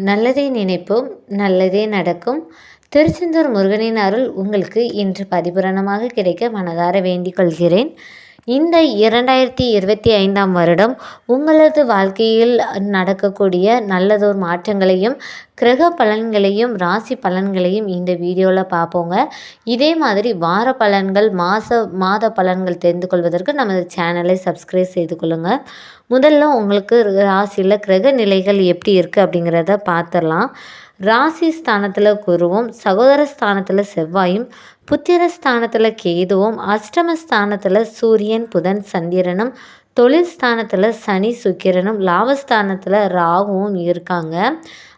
நல்லதே நினைப்போம் நல்லதே நடக்கும். திருச்செந்தூர் முருகனின் அருள் உங்களுக்கு இன்று பரிபூரணமாக கிடைக்க மனதார வேண்டிக் கொள்கிறேன். இந்த இரண்டாயிரத்தி இருபத்தி ஐந்தாம் வருடம் உங்களது வாழ்க்கையில் நடக்கக்கூடிய நல்லதொரு மாற்றங்களையும் கிரக பலன்களையும் ராசி பலன்களையும் இந்த வீடியோவில் பார்ப்போங்க இதே மாதிரி வார பலன்கள் மாத மாத பலன்கள் தெரிந்து கொள்வதற்கு நமது சேனலை சப்ஸ்கிரைப் செய்து கொள்ளுங்கள் முதல்ல உங்களுக்கு ராசியில் கிரக நிலைகள் எப்படி இருக்குது அப்படிங்கிறத பார்த்துடலாம் ராசி ஸ்தானத்தில் குருவும் சகோதர ஸ்தானத்தில் செவ்வாயும் புத்திர ஸ்தானத்தில் கேதுவும் அஷ்டம ஸ்தானத்தில் சூரியன் புதன் சந்திரனும் தொழில் ஸ்தானத்தில் சனி சுக்கிரனும் லாபஸ்தானத்தில் ராகுவும் இருக்காங்க.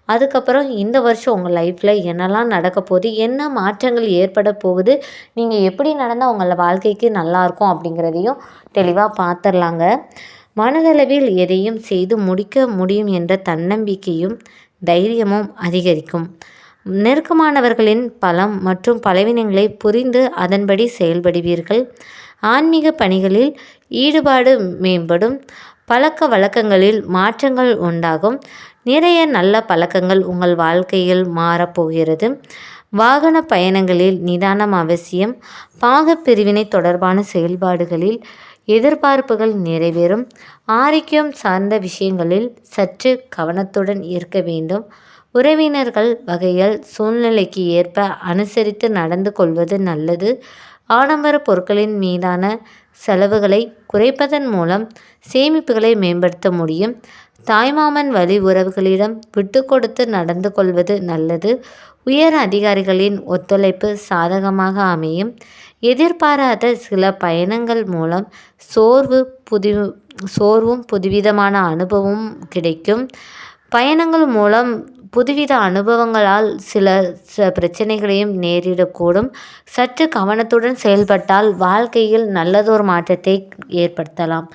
அதுக்கப்புறம் இந்த வருஷம் உங்கள் லைஃப்பில் என்னெல்லாம் நடக்க போகுது என்ன மாற்றங்கள் ஏற்பட போகுது நீங்கள் எப்படி நடந்தால் உங்கள் வாழ்க்கைக்கு நல்லாயிருக்கும் அப்படிங்கிறதையும் தெளிவாக பார்த்துடலாங்க மனதளவில் எதையும் செய்து முடிக்க முடியும் என்ற தன்னம்பிக்கையும் தைரியமும் அதிகரிக்கும். நெருக்கமானவர்களின் பலம் மற்றும் பலவீனங்களை புரிந்து அதன்படி செயல்படுவீர்கள். ஆன்மீக பணிகளில் ஈடுபாடு மேம்படும். பழக்க வழக்கங்களில் மாற்றங்கள் உண்டாகும். நிறைய நல்ல பழக்கங்கள் உங்கள் வாழ்க்கையில் மாறப்போகிறது. வாகன பயணங்களில் நிதானம் அவசியம். பாகப்பிரிவினை தொடர்பான செயல்பாடுகளில் எதிர்பார்ப்புகள் நிறைவேறும். ஆரோக்கியம் சார்ந்த விஷயங்களில் சற்று கவனத்துடன் இருக்க வேண்டும். உறவினர்கள் வகையில் சூழ்நிலைக்கு ஏற்ப அனுசரித்து நடந்து கொள்வது நல்லது. ஆடம்பர பொருட்களின் மீதான செலவுகளை குறைப்பதன் மூலம் சேமிப்புகளை மேம்படுத்த முடியும். தாய்மாமன் வழி உறவுகளிடம் விட்டு கொடுத்து நடந்து கொள்வது நல்லது. உயர் அதிகாரிகளின் ஒத்துழைப்பு சாதகமாக அமையும். எதிர்பாராத சில பயணங்கள் மூலம் சோர்வு புது சோர்வும் புதுவிதமான அனுபவமும் கிடைக்கும். பயணங்கள் மூலம் புதுவித அனுபவங்களால் சில ச பிரச்சனைகளையும் நேரிடக்கூடும். சற்று கவனத்துடன் செயல்பட்டால் வாழ்க்கையில் நல்லதொரு மாற்றத்தை ஏற்படுத்தலாம்.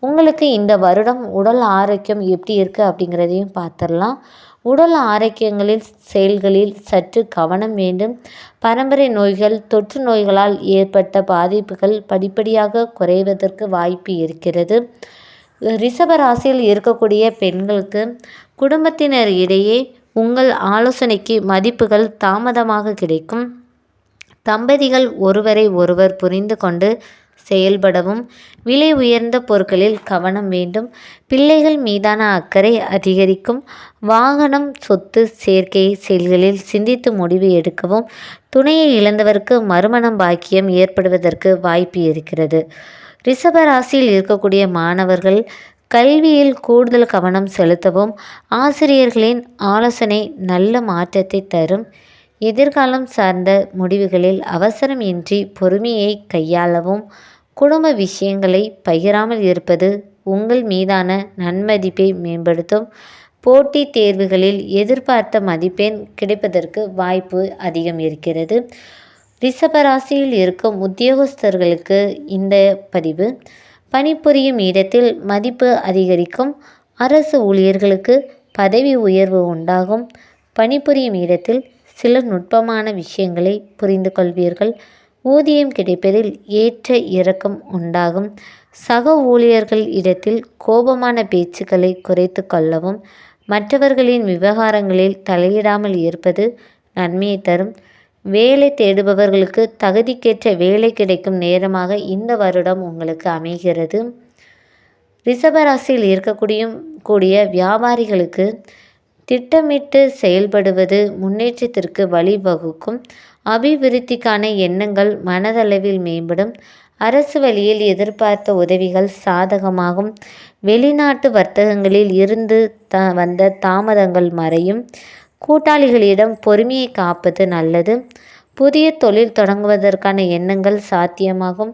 உங்களுக்கு இந்த வருடம் உடல் ஆரோக்கியம் எப்படி இருக்குது அப்படிங்கிறதையும் பார்த்துடலாம். உடல் ஆரோக்கியங்களில் செயல்களில் சற்று கவனம் வேண்டும். பரம்பரை நோய்கள் தொற்று நோய்களால் ஏற்பட்ட பாதிப்புகள் படிப்படியாக குறைவதற்கு வாய்ப்பு இருக்கிறது. ரிஷபராசியில் இருக்கக்கூடிய பெண்களுக்கு குடும்பத்தினர் இடையே உங்கள் ஆலோசனைக்கு மதிப்புகள் தாமதமாக கிடைக்கும். தம்பதிகள் ஒருவரை ஒருவர் புரிந்து கொண்டு செயல்படவும் விலை உயர்ந்த பொருட்களில் கவனம் வேண்டும். பிள்ளைகள் மீதான அக்கறை அதிகரிக்கும். வாகனம் சொத்து சேர்க்கை செயல்களில் சிந்தித்து முடிவு எடுக்கவும் துணையை இழந்தவருக்கு மறுமணம் பாக்கியம் ஏற்படுவதற்கு வாய்ப்பு இருக்கிறது. ரிஷபராசியில் இருக்கக்கூடிய மாணவர்கள் கல்வியில் கூடுதல் கவனம் செலுத்தவும் ஆசிரியர்களின் ஆலோசனை நல்ல மாற்றத்தை தரும். எதிர்காலம் சார்ந்த முடிவுகளில் அவசரம் இன்றி பொறுமையை கையாளவும் குடும்ப விஷயங்களை பகிராமல் இருப்பது உங்கள் மீதான நன்மதிப்பை மேம்படுத்தும். போட்டித் தேர்வுகளில் எதிர்பார்த்த மதிப்பெண் கிடைப்பதற்கு வாய்ப்பு அதிகம் இருக்கிறது. ரிஷபராசியில் இருக்கும் உத்தியோகஸ்தர்களுக்கு இந்த பதிவு. பணிபுரியும் இடத்தில் மதிப்பு அதிகரிக்கும். அரசு ஊழியர்களுக்கு பதவி உயர்வு உண்டாகும். பணிபுரியும் இடத்தில் சில நுட்பமான விஷயங்களை புரிந்து கொள்வீர்கள் ஊதியம் கிடைப்பதில் ஏற்ற இறக்கம் உண்டாகும். சக ஊழியர்கள் இடத்தில் கோபமான பேச்சுக்களை குறைத்து கொள்ளவும் மற்றவர்களின் விவகாரங்களில் தலையிடாமல் இருப்பது நன்மையை தரும். வேலை தேடுபவர்களுக்கு தகுதிக்கேற்ற வேலை கிடைக்கும் நேரமாக இந்த வருடம் உங்களுக்கு அமைகிறது. ரிஷபராசியில் இருக்கக்கூடிய கூடிய வியாபாரிகளுக்கு திட்டமிட்டு செயல்படுவது முன்னேற்றத்திற்கு வழிவகுக்கும். அபிவிருத்திக்கான எண்ணங்கள் மனதளவில் மேம்படும். அரசு வழியில் எதிர்பார்த்த உதவிகள் சாதகமாகும். வெளிநாட்டு வர்த்தகங்களில் இருந்து த வந்த தாமதங்கள் மறையும். கூட்டாளிகளிடம் பொறுமையை காப்பது நல்லது. புதிய தொழில் தொடங்குவதற்கான எண்ணங்கள் சாத்தியமாகும்.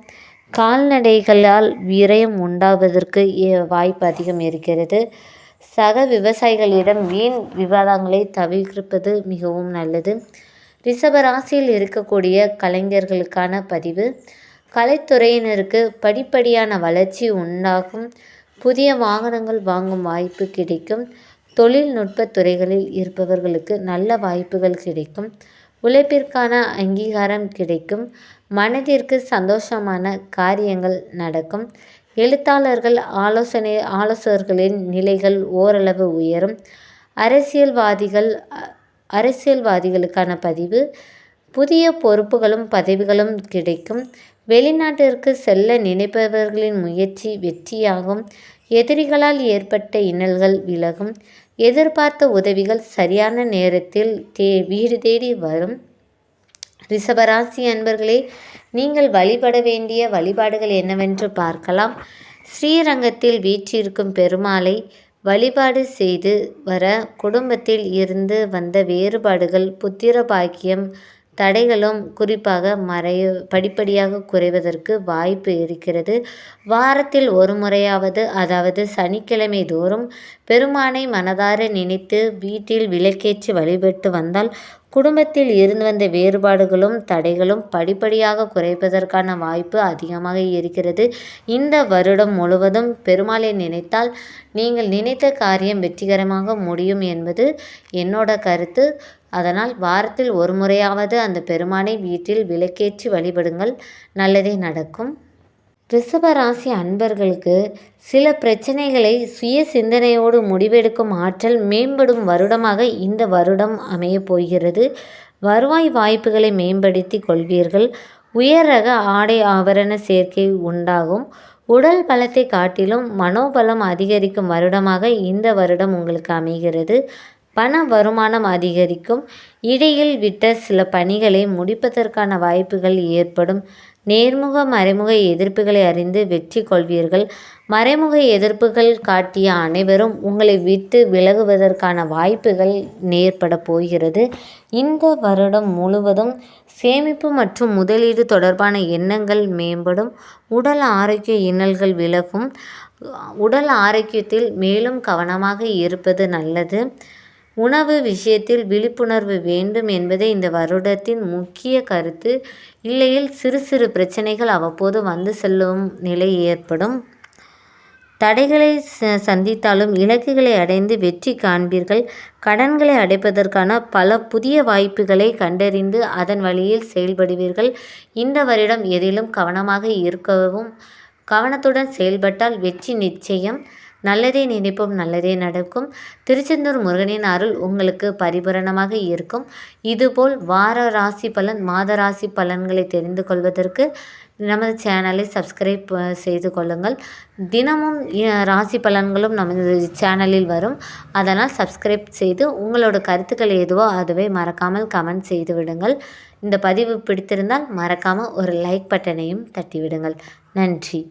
கால்நடைகளால் விரயம் உண்டாவதற்கு வாய்ப்பு அதிகம் இருக்கிறது. சக விவசாயிகளிடம் வீண் விவாதங்களை தவிர்ப்பது மிகவும் நல்லது. ரிஷபராசியில் இருக்கக்கூடிய கலைஞர்களுக்கான பதிவு. கலைத்துறையினருக்கு படிப்படியான வளர்ச்சி உண்டாகும். புதிய வாகனங்கள் வாங்கும் வாய்ப்பு கிடைக்கும். தொழில்நுட்ப துறைகளில் இருப்பவர்களுக்கு நல்ல வாய்ப்புகள் கிடைக்கும். உழைப்பிற்கான அங்கீகாரம் கிடைக்கும். மனதிற்கு சந்தோஷமான காரியங்கள் நடக்கும். எழுத்தாளர்கள் ஆலோசனை ஆலோசகர்களின் நிலைகள் ஓரளவு உயரும். அரசியல்வாதிகள் அரசியல்வாதிகளுக்கான பதிவு. புதிய பொறுப்புகளும் பதவிகளும் கிடைக்கும். வெளிநாட்டிற்கு செல்ல நினைப்பவர்களின் முயற்சி வெற்றியாகும். எதிரிகளால் ஏற்பட்ட இன்னல்கள் விலகும். எதிர்பார்த்த உதவிகள் சரியான நேரத்தில் தே வீடு தேடி வரும். ரிஷபராசி அன்பர்களே நீங்கள் வழிபட வேண்டிய வழிபாடுகள் என்னவென்று பார்க்கலாம். ஸ்ரீரங்கத்தில் வீற்றிருக்கும் பெருமாளை வழிபாடு செய்து வர குடும்பத்தில் இருந்து வந்த வேறுபாடுகள் புத்திர பாக்கியம் தடைகளும் குறிப்பாக மறைய படிப்படியாக குறைவதற்கு வாய்ப்பு இருக்கிறது. வாரத்தில் ஒரு முறையாவது அதாவது சனிக்கிழமை தோறும் பெருமானை மனதார நினைத்து வீட்டில் விளக்கேற்றி வழிபட்டு வந்தால் குடும்பத்தில் இருந்து வந்த வேறுபாடுகளும் தடைகளும் படிப்படியாக குறைப்பதற்கான வாய்ப்பு அதிகமாக இருக்கிறது. இந்த வருடம் முழுவதும் பெருமாளை நினைத்தால் நீங்கள் நினைத்த காரியம் வெற்றிகரமாக முடியும் என்பது என்னோட கருத்து. அதனால் வாரத்தில் ஒரு முறையாவது அந்த பெருமானை வீட்டில் விளக்கேற்றி வழிபடுங்கள். நல்லதே நடக்கும். ரிஷபராசி அன்பர்களுக்கு சில பிரச்சனைகளை சுய சிந்தனையோடு முடிவெடுக்கும் ஆற்றல் மேம்படும் வருடமாக இந்த வருடம் அமையப் போகிறது. வருவாய் வாய்ப்புகளை மேம்படுத்தி கொள்வீர்கள். உயர் ரக ஆடை ஆபரண சேர்க்கை உண்டாகும். உடல் பலத்தை காட்டிலும் மனோபலம் அதிகரிக்கும் வருடமாக இந்த வருடம் உங்களுக்கு அமைகிறது. பண வருமானம் அதிகரிக்கும். இடையில் விட்ட சில பணிகளை முடிப்பதற்கான வாய்ப்புகள் ஏற்படும். நேர்முக மறைமுக எதிர்ப்புகளை அறிந்து வெற்றி கொள்வீர்கள். மறைமுக எதிர்ப்புகள் காட்டிய அனைவரும் உங்களை விட்டு விலகுவதற்கான வாய்ப்புகள் ஏற்பட போகிறது. இந்த வருடம் முழுவதும் சேமிப்பு மற்றும் முதலீடு தொடர்பான எண்ணங்கள் மேம்படும். உடல் ஆரோக்கிய இன்னல்கள் விலகும். உடல் ஆரோக்கியத்தில் மேலும் கவனமாக இருப்பது நல்லது. உணவு விஷயத்தில் விழிப்புணர்வு வேண்டும் என்பதே இந்த வருடத்தின் முக்கிய கருத்து. இல்லையில் சிறு சிறு பிரச்சனைகள் அவ்வப்போது வந்து செல்லும் நிலை ஏற்படும். தடைகளை ச- சந்தித்தாலும் இலக்குகளை அடைந்து வெற்றி காண்பீர்கள். கடன்களை அடைப்பதற்கான பல புதிய வாய்ப்புகளை கண்டறிந்து அதன் வழியில் செயல்படுவீர்கள். இந்த வருடம் எதிலும் கவனமாக இருக்கவும் கவனத்துடன் செயல்பட்டால் வெற்றி நிச்சயம். நல்லதே நினைப்போம் நல்லதே நடக்கும். திருச்செந்தூர் முருகனின் அருள் உங்களுக்கு பரிபூரணமாக இருக்கும். இதுபோல் வார ராசி பலன் மாத ராசி பலன்களை தெரிந்து கொள்வதற்கு நமது சேனலை சப்ஸ்கிரைப் செய்து கொள்ளுங்கள். தினமும் ராசி பலன்களும் நமது சேனலில் வரும். அதனால் சப்ஸ்கிரைப் செய்து உங்களோட கருத்துக்கள் எதுவோ அதுவே மறக்காமல் கமெண்ட் செய்து விடுங்கள். இந்த பதிவு பிடித்திருந்தால் மறக்காமல் ஒரு லைக் பட்டனையும் தட்டிவிடுங்கள். நன்றி.